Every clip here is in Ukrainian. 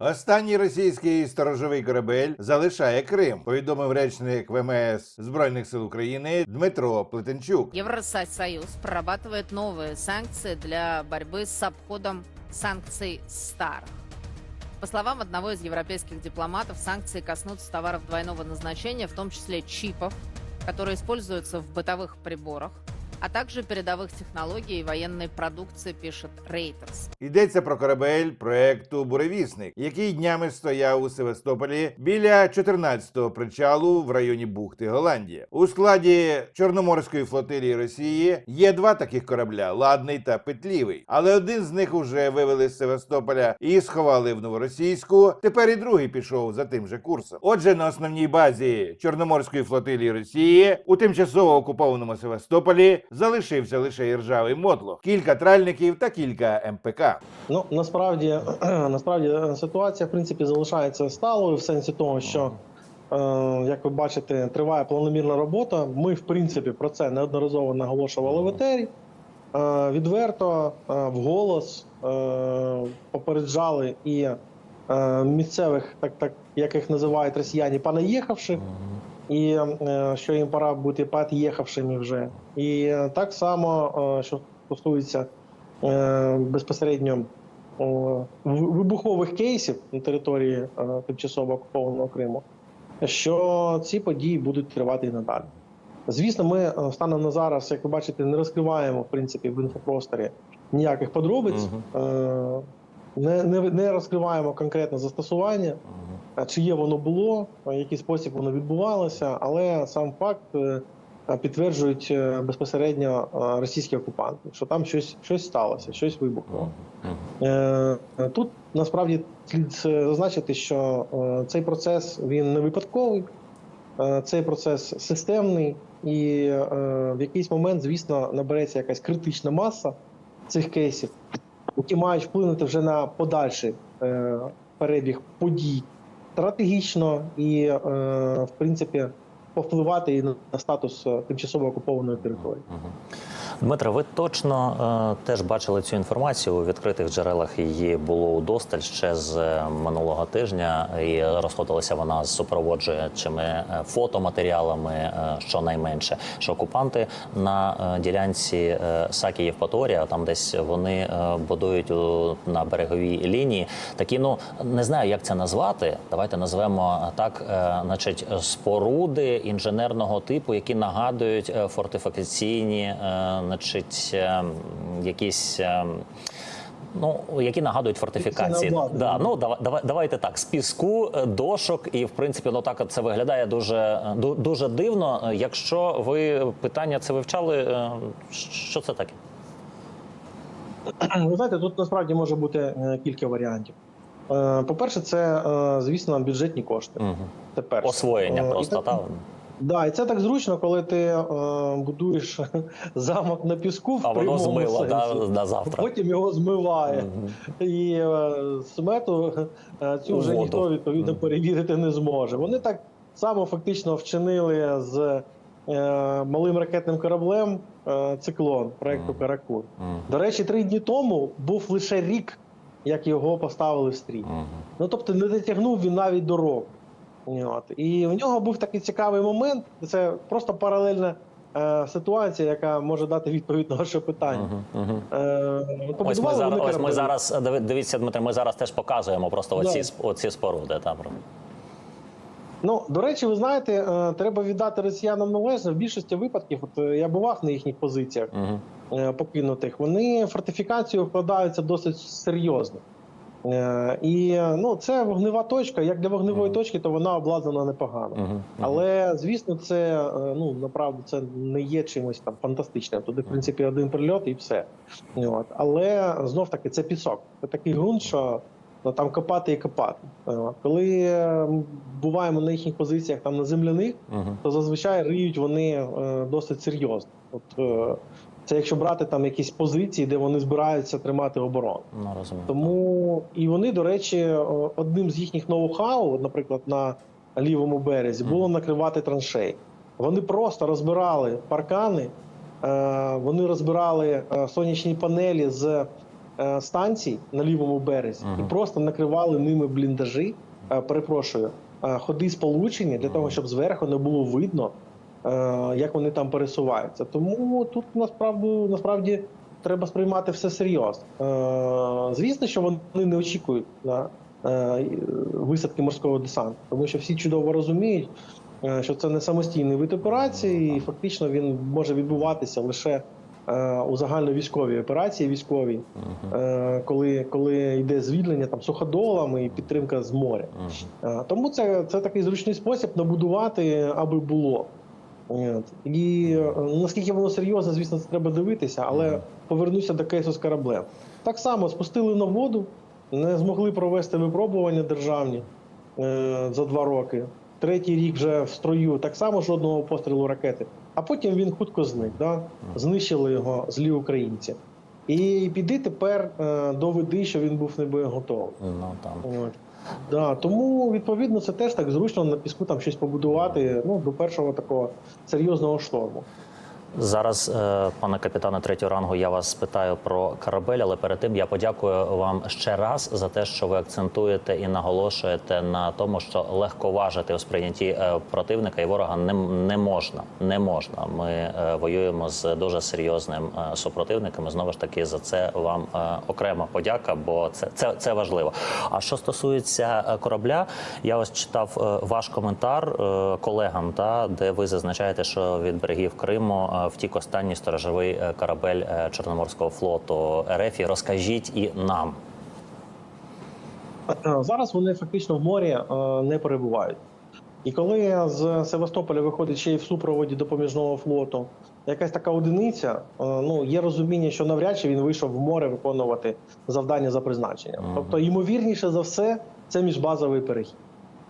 Останній російський сторожовий корабель залишає Крим, повідомив речник ВМС Збройних сил України Дмитро Плетенчук. Евросоюз прорабатывает новые санкции для борьбы с обходом санкций старых. По словам одного из европейских дипломатов, санкции коснутся товаров двойного назначения, в том числе чипов, которые используются в бытовых приборах, а также передовых технологий и военной продукции, пишет Reuters. Йдеться про корабель проекту Буревісник, який днями стояв у Севастополі біля 14-го причалу в районі бухти Голландія. У складі Чорноморської флотилії Росії є два таких корабля ладний та петлівий. Але один з них уже вивели з Севастополя і сховали в новоросійську. Тепер і другий пішов за тим же курсом. Отже, на основній базі Чорноморської флотилії Росії у тимчасово окупованому Севастополі залишився лише іржавий мотлох, кілька тральників та кілька МПК. Ну насправді насправді е, ситуація в принципі залишається сталою в сенсі того, що е, як ви бачите, триває планомірна робота. Ми, в принципі, про це неодноразово наголошували в етері. Е, відверто вголос попереджали і місцевих, так так як їх називають росіяни, понаїхавших, і е, що їм пора бути під'їхавшими вже. І так само, е, що стосується е, безпосередньо вибухових кейсів на території тимчасово окупованого Криму, що ці події будуть тривати і надалі. Звісно, ми станом на зараз, як ви бачите, не розкриваємо в принципі в інфопросторі ніяких подробиць, е, не, не, не розкриваємо конкретне застосування, чи є воно було, в який спосіб воно відбувалося, але сам факт е, підтверджують е, безпосередньо е, російські окупанти, що там щось, щось сталося, щось вибухнуло. Тут насправді слід зазначити, що цей процес він не випадковий, цей процес системний, і в якийсь момент, звісно, набереться якась критична маса цих кейсів, які мають вплинути вже на подальший перебіг подій стратегічно і, е, в принципі, повпливати і на статус е, тимчасово окупованої території. Дмитро, ви точно е, теж бачили цю інформацію у відкритих джерелах. Її було удосталь ще з е, минулого тижня, і розходилася вона з супроводжуючими е, фотоматеріалами, е, щонайменше, що окупанти на е, ділянці е, Сакі Євпаторія, там десь вони е, будують у, на береговій лінії. Такі, ну не знаю, як це назвати. Давайте назвемо так, е, значить, споруди інженерного типу, які нагадують е, фортифікаційні, е, значить, е, якісь. е, Ну, які нагадують фортифікації. Да, ну давай, давай, давайте так: з піску, е, дошок, і в принципі, ну так це виглядає дуже е, дуже дивно. Е, Якщо ви питання це вивчали, що це таке? Ви знаєте, тут насправді може бути кілька варіантів. Е, По-перше, це, звісно, бюджетні кошти. Мгм. Це перше. Освоєння просто так- та Да, і це так зручно, коли ти е, будуєш замок на піску в а воно змило да, на завтра. Потім його змиває. Мгм. І е, смету е, цю У вже воду. ніхто відповідно Мгм. перевірити не зможе. Вони так само фактично вчинили з е, малим ракетним кораблем е, циклон проекту Мгм. Каракур. Мгм. До речі, три дні тому був лише рік, як його поставили в стрій. Мгм. Ну тобто не дотягнув він навіть до року. От. І в нього був такий цікавий момент. Це просто паралельна е, ситуація, яка може дати відповідь на ваше питання. Мгм. Мгм. Е, Ось ми зараз, ось ми зараз дивіться, Дмитро. Ми зараз теж показуємо просто оці, Да. оці споруди. Та, про- Ну, до речі, ви знаєте, е, треба віддати росіянам належне. В більшості випадків, от е, я бував на їхніх позиціях е, покинутих, вони фортифікацію вкладаються досить серйозно. Е, І ну, це вогнева точка. Як для вогневої точки, то вона обладнана непогано. Але звісно, це е, ну направду це не є чимось там фантастичним. Туди, в принципі, один прильот і все. От. Але знов таки це пісок. Це такий ґрунт, що ну, там копати і копати. От. Коли буваємо на їхніх позиціях там на земляних, то зазвичай риють вони е, досить серйозно. От, це якщо брати там якісь позиції, де вони збираються тримати оборону. Ну, розумію. Тому і вони, до речі, е, одним з їхніх ноу-хау, наприклад, на лівому березі, було накривати траншеї. Вони просто розбирали паркани, е, вони розбирали е, сонячні панелі з станцій на лівому березі і просто накривали ними бліндажі. Перепрошую, ходи сполучення для того, щоб зверху не було видно, як вони там пересуваються. Тому тут насправді насправді треба сприймати все серйозно. Е, Звісно, що вони не очікують на е, висадки морського десанту, тому що всі чудово розуміють, е, що це не самостійний вид операції, і фактично він може відбуватися лише е, у загальновійськовій операції військовій, Мгм. е, коли, коли йде звільнення там суходолами і підтримка з моря. Мгм. Е, Тому це, це такий зручний спосіб набудувати, аби було. От. І е, наскільки воно серйозно, звісно, це треба дивитися, але повернуся до кейсу з кораблем. Так само спустили на воду, не змогли провести випробування державні е, за два роки. Третій рік вже в строю так само жодного пострілу ракети. А потім він хутко зник. Да? Знищили його злі українці. І піди тепер е, доведи, що він був не боєготовий. Ну там. От. Да, тому відповідно це теж так зручно на піску там щось побудувати ну, до першого такого серйозного шторму. Зараз, е, пане капітане третього рангу, я вас спитаю про корабель, але перед тим я подякую вам ще раз за те, що ви акцентуєте і наголошуєте на тому, що легковажити у сприйнятті е, противника і ворога не, не можна. Не можна. Ми е, воюємо з дуже серйозним супротивником. І Знову ж таки, за це вам окрема подяка, бо це, це, це важливо. А що стосується корабля, я ось читав ваш коментар колегам, та де ви зазначаєте, що від берегів Криму втік останній сторожовий е, корабель е, Чорноморського флоту РФ. І розкажіть і нам. Е, Зараз вони фактично в морі е, не перебувають. І коли з Севастополя виходить ще й в супроводі допоміжного флоту якась така одиниця, е, ну є розуміння, що навряд чи він вийшов в море виконувати завдання за призначенням. Мгм. Тобто, ймовірніше за все, це міжбазовий перехід.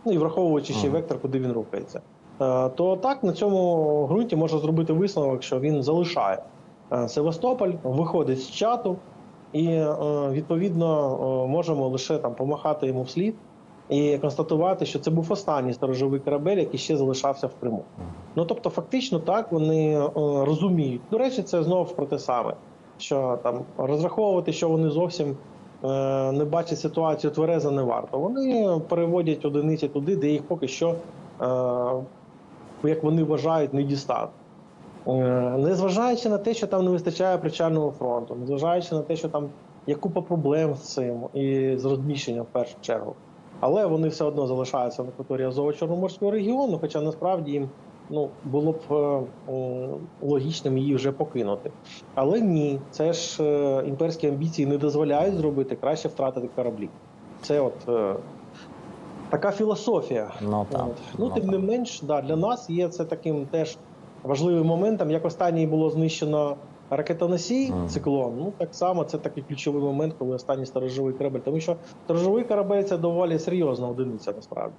Ну і враховуючи ще Мгм. вектор, куди він рухається. Е, То так на цьому ґрунті можна зробити висновок, що він залишає е, Севастополь, виходить з чату, і е, відповідно можемо лише там помахати йому вслід і констатувати, що це був останній сторожовий корабель, який ще залишався в Криму. Ну тобто, фактично, так вони розуміють. До речі, це знов про те саме, що там розраховувати, що вони зовсім не бачать ситуацію тверезо, не варто. Вони переводять одиниці туди, де їх поки що, як вони вважають, не дістати. Е, Незважаючи на те, що там не вистачає причального фронту, незважаючи на те, що там є купа проблем з цим і з розміщенням в першу чергу. Але вони все одно залишаються в акваторії Азово-Чорноморського регіону, хоча насправді їм ну, було б е, логічним її вже покинути. Але ні, це ж е, імперські амбіції не дозволяють зробити, краще втратити кораблі. Це от така філософія. Ну так. От. Ну, ну, тим так. не менш, да, для нас є це таким теж важливим моментом. Як останній було знищено ракетоносій циклон, ну так само це такий ключовий момент, коли останній сторожовий корабель. Тому що сторожовий корабель це доволі серйозна одиниця насправді.